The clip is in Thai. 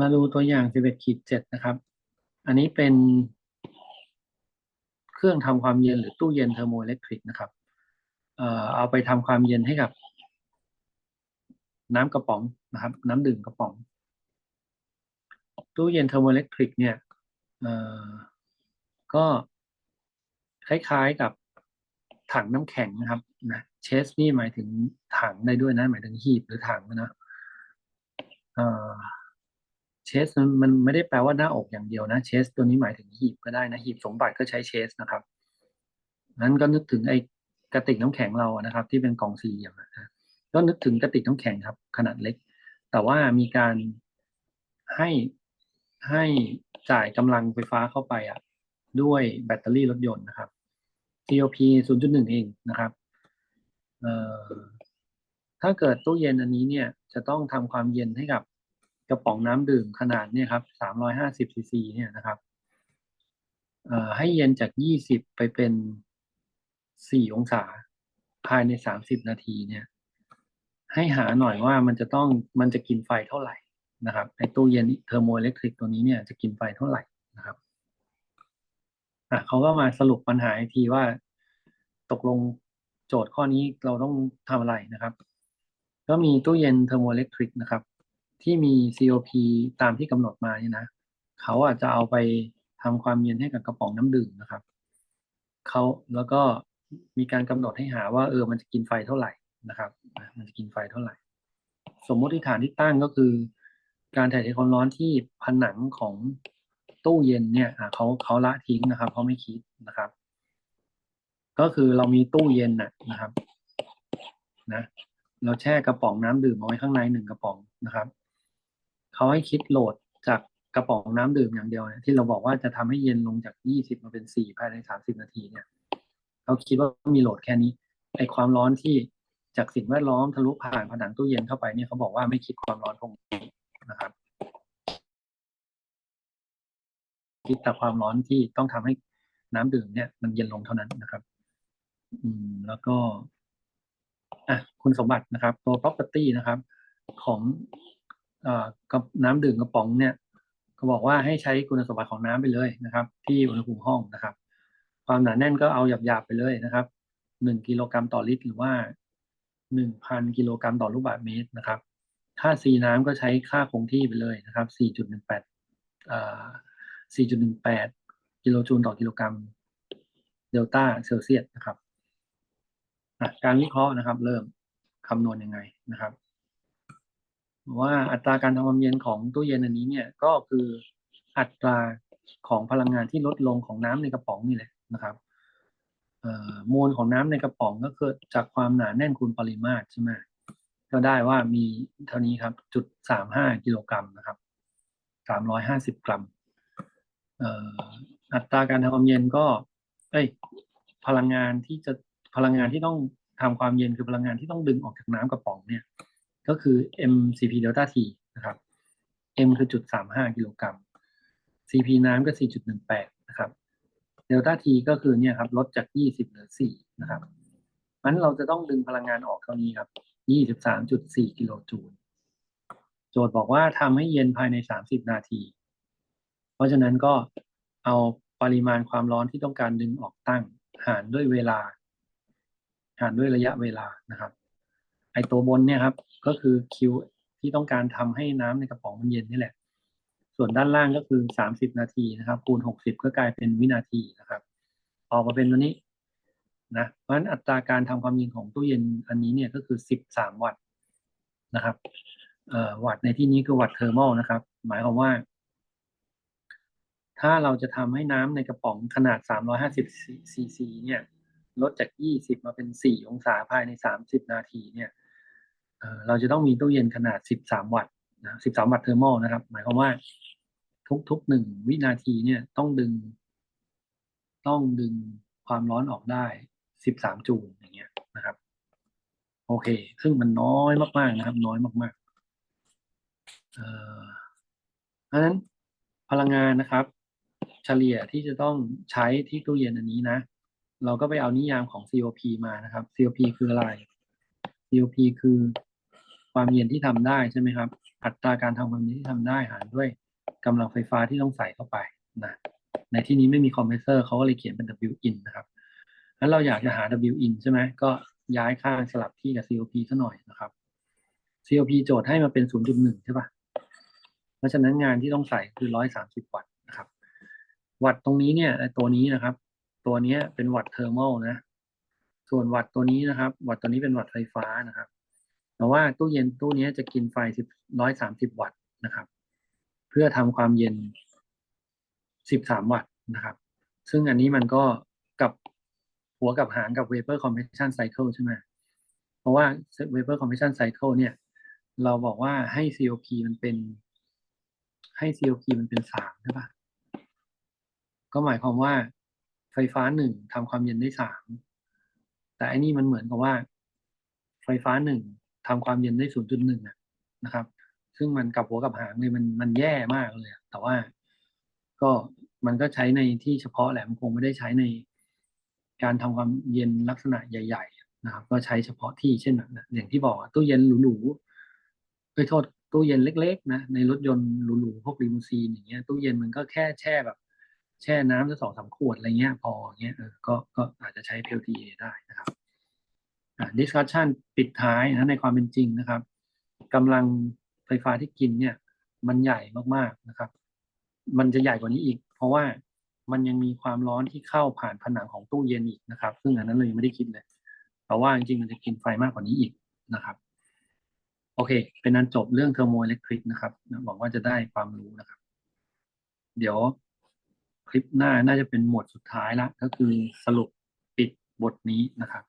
มาดูตัวอย่าง 11ขีด7นะครับ อันนี้เป็นเครื่องทำความเย็นหรือตู้เย็นเทอร์โมอิเล็กทริกนะครับ เอ่อเอาไปทำความเย็นให้กับ น้ำกระป๋องนะครับ น้ำดื่มกระป๋อง ตู้เย็นเทอร์โมอิเล็กทริกเนี่ยเอ่อก็คล้ายๆกับถังน้ำแข็งนะครับนะเชสนี่หมายถึงถังได้ด้วยนะหมายถึงหีบหรือถังนะเอ่อ เชสมันมันไม่ได้แปลว่าหน้าอกอย่างเดียวนะเชสตัวนี้หมายถึงหีบก็ได้นะหีบสมบัติก็ใช้เชสนะครับนั้นก็นึกถึงไอ้กระติกน้ำแข็งเราอะนะครับ ที่เป็นกล่องสี่เหลี่ยมอะนะก็นึกถึงกระติกน้ำแข็งครับ ขนาดเล็ก แต่ว่ามีการให้ให้จ่ายกำลังไฟฟ้าเข้าไปอะด้วยแบตเตอรี่รถยนต์นะครับ COP 0.1 เองนะครับถ้าเกิดตู้เย็นอันนี้เนี่ยจะต้องทำความเย็นให้กับ ระป๋องน้ำดื่มขนาดเนี่ยครับ350ซีซีเนี่ยนะครับให้เย็นจาก20ไปเป็น4องศาภายใน30นาทีเนี่ย ให้หาหน่อยว่ามันจะต้องมันจะกินไฟเท่าไหร่นะครับไอตู้เย็นเทอร์โมอิเล็กทริกตัวนี้เนี่ยจะกินไฟเท่าไหร่นะครับอะเขาก็มาสรุปปัญหาอีกทีว่าตกลงโจทย์ข้อนี้เราต้องทำอะไรนะครับ ก็มีตู้เย็นเทอร์โมอิเล็กทริกนะครับ ที่มี COP ตามที่กำหนดมาเนี่ยนะเขาอาจจะเอาไปทำความเย็นให้กับกระป๋องน้ำดื่มนะครับเขาแล้วก็มีการกำหนดให้หาว่าเออมันจะกินไฟเท่าไหร่นะครับ มันจะกินไฟเท่าไหร่ สมมติฐานที่ตั้งก็คือ การถ่ายเทความร้อนที่ผนังของตู้เย็นเนี่ยเขาเขาละทิ้งนะครับเขาไม่คิดนะครับ ก็คือเรามีตู้เย็นนะนะครับนะเราแช่กระป๋องน้ำดื่มเอาไว้ข้างในหนึ่งกระป๋องนะครับ เขาให้คิดโหลดจากกระป๋องน้ำดื่มอย่างเดียวเนี่ยที่เราบอกว่าจะทำให้เย็นลงจากยี่สิบมาเป็นสี่ภายในสามสิบนาทีเนี่ยเขาคิดว่ามีโหลดแค่นี้ไอความร้อนที่จากสิ่งแวดล้อมทะลุผ่านผนังตู้เย็นเข้าไปเนี่ยเขาบอกว่าไม่คิดความร้อนพวกนี้นะครับ คิดแต่ความร้อนที่ต้องทำให้น้ำดื่มเนี่ย มันเย็นลงเท่านั้นนะครับ อืม แล้วก็ อะคุณสมบัตินะครับ ตัว property นะครับ ของ น้ำดื่มกระป๋องเนี่ยก็บอกว่าให้ใช้คุณสมบัติของน้ำไปเลยนะครับ ที่อุณหภูมิห้องนะครับ ความหนาแน่นก็เอาหยาบๆไปเลยนะครับหนึ่งกิโลกรัมต่อลิตร หรือว่าหนึ่งพันกิโลกรัมต่อลูกบาศก์เมตรนะครับค่า C น้ำก็ใช้ค่าคงที่ไปเลยนะครับ4.18อ่า4.18กิโลจูลต่อกิโลกรัมเดลต้าเซลเซียสนะครับการวิเคราะห์นะครับ เริ่มคำนวณยังไงนะครับ ว่าอัตราการทำความเย็นของตู้เย็นอันนี้เนี่ยก็คืออัตราของพลังงานที่ลดลงของน้ำในกระป๋องนี่แหละนะครับมวลของน้ำในกระป๋องก็คือจากความหนาแน่นคูณปริมาตรใช่ไหมก็ได้ว่ามีเท่านี้ครับจุดสามห้ากิโลกรัมนะครับสามร้อยห้าสิบกรัมอัตราการทำความเย็นก็เอ้ยพลังงานที่จะพลังงานที่ต้องทำความเย็นคือพลังงานที่ต้องดึงออกจากน้ำกระป๋องเนี่ย ก็คือ mcp delta t นะครับ m คือจุดสามห้ากิโลกรัม cp น้ำก็สี่จุดหนึ่งแปดนะครับ delta t ก็คือเนี่ยครับลดจากยี่สิบเหลือสี่นะครับงั้นเราจะต้องดึงพลังงานออกเท่านี้ครับยี่สิบสามจุดสี่กิโลจูลโจทย์บอกว่าทำให้เย็นภายในสามสิบนาที เพราะฉะนั้นก็เอาปริมาณความร้อนที่ต้องการดึงออกตั้ง หารด้วยเวลา หารด้วยระยะเวลานะครับ ไอตัวบนเนี่ยครับ ก็คือ Q ที่ต้องการทำให้น้ำในกระป๋องมันเย็นนี่แหละ ส่วนด้านล่างก็คือ 30 นาทีนะครับ คูณ 60 ก็กลายเป็นวินาทีนะครับ ออกมาเป็นตัวนี้นะเพราะฉะนั้นอัตราการทำความเย็นของตู้เย็นอันนี้เนี่ยก็คือ 13 วัตต์นะครับเอ่อวัตต์ในที่นี้คือวัตต์เทอร์โมนะครับ หมายความว่า ถ้าเราจะทำให้น้ำในกระป๋องขนาด 350ซีซีเนี่ย ลดจาก 20 มาเป็น 4 องศาภายใน 30 นาทีเนี่ย เราจะต้องมีตู้เย็นขนาด 13 วัตต์นะ13 วัตต์เทอร์โมนะครับ หมายความว่า ทุกๆ1วินาทีเนี่ยต้องดึง ต้องดึงความร้อนออกได้ 13 จูลอย่างเงี้ยนะครับ โอเค ซึ่งมันน้อยมากๆนะครับ น้อยมากๆเอ่อเพราะฉะนั้นพลังงานนะครับ เฉลี่ยที่จะต้องใช้ที่ตู้เย็นอันนี้นะ เราก็ไปเอานิยามของ COP มานะครับ COP คืออะไร COP คือ ความเย็นที่ทำได้ใช่ไหมครับ อัตราการทำความเย็นที่ทำได้หารด้วยกำลังไฟฟ้าที่ต้องใส่เข้าไปนะในที่นี้ไม่มีคอมเพรสเซอร์เขาก็เลยเขียนเป็น W in นะครับแล้วเราอยากจะหา W in ใช่ไหมก็ย้ายข้างสลับที่กับ COP ซะหน่อยนะครับ COP โจทย์ให้มาเป็น 0.1 ใช่ปะเพราะฉะนั้นงานที่ต้องใส่คือ 130 วัตต์นะครับ วัตต์ตรงนี้เนี่ยตัวนี้นะครับ ตัวนี้เป็นวัตต์เทอร์โมนะ ส่วนวัตต์ตัวนี้นะครับ วัตต์ตัวนี้เป็นวัตต์ไฟฟ้านะครับ แต่ว่าตู้เย็นตู้นี้จะกินไฟ10 130วัตต์นะครับ เพื่อทำความเย็น13วัตต์นะครับ ซึ่งอันนี้มันก็กับหัวกับหางกับ vapor compression cycle ใช่ไหมเพราะว่า vapor compression cycle เนี่ย เราบอกว่าให้ COP มันเป็นให้ COP มันเป็นสามใช่ปะก็หมายความว่าไฟฟ้าหนึ่งทำความเย็นได้สามแต่อันนี้มันเหมือนกับว่า ไฟฟ้าหนึ่ง ทำความเย็นได้ศูนย์จุดหนึ่งนะครับ ซึ่งมันกับหัวกับหางเลยมันมันแย่มากเลยแต่ว่าก็มันก็ใช้ในที่เฉพาะแหละมันคงไม่ได้ใช้ในการทำความเย็นลักษณะใหญ่ ๆ นะครับ ก็ใช้เฉพาะที่เช่นแบบอย่างที่บอกตู้เย็นหรูๆเอ้ยโทษตู้เย็นเล็กๆนะในรถยนต์หรูๆพวกลิมูซีนอย่างเงี้ยตู้เย็นมันก็แค่แช่แบบ แช่น้ำสักสองสามขวดอะไรเงี้ยพอเงี้ยเออก็ก็อาจจะใช้ PLTA ได้นะครับ อ่า discussion ปิดท้ายนะในความเป็นจริงนะครับกำลังไฟฟ้าที่กินเนี่ยมันใหญ่มากๆนะครับ มันจะใหญ่กว่านี้อีก เพราะว่ามันยังมีความร้อนที่เข้าผ่านผนังของตู้เย็นอีกนะครับ ซึ่งอันนั้นเลยไม่ได้คิดเลยแต่ว่าจริงๆมันจะกินไฟมากกว่านี้อีกนะครับ โอเค เป็นนั้นจบเรื่องเทอร์โมอิเล็กทริกนะครับหวังว่าจะได้ความรู้นะครับ เดี๋ยวคลิปหน้าน่าจะเป็นหมวดสุดท้ายละก็คือสรุปปิดบทนี้นะครับ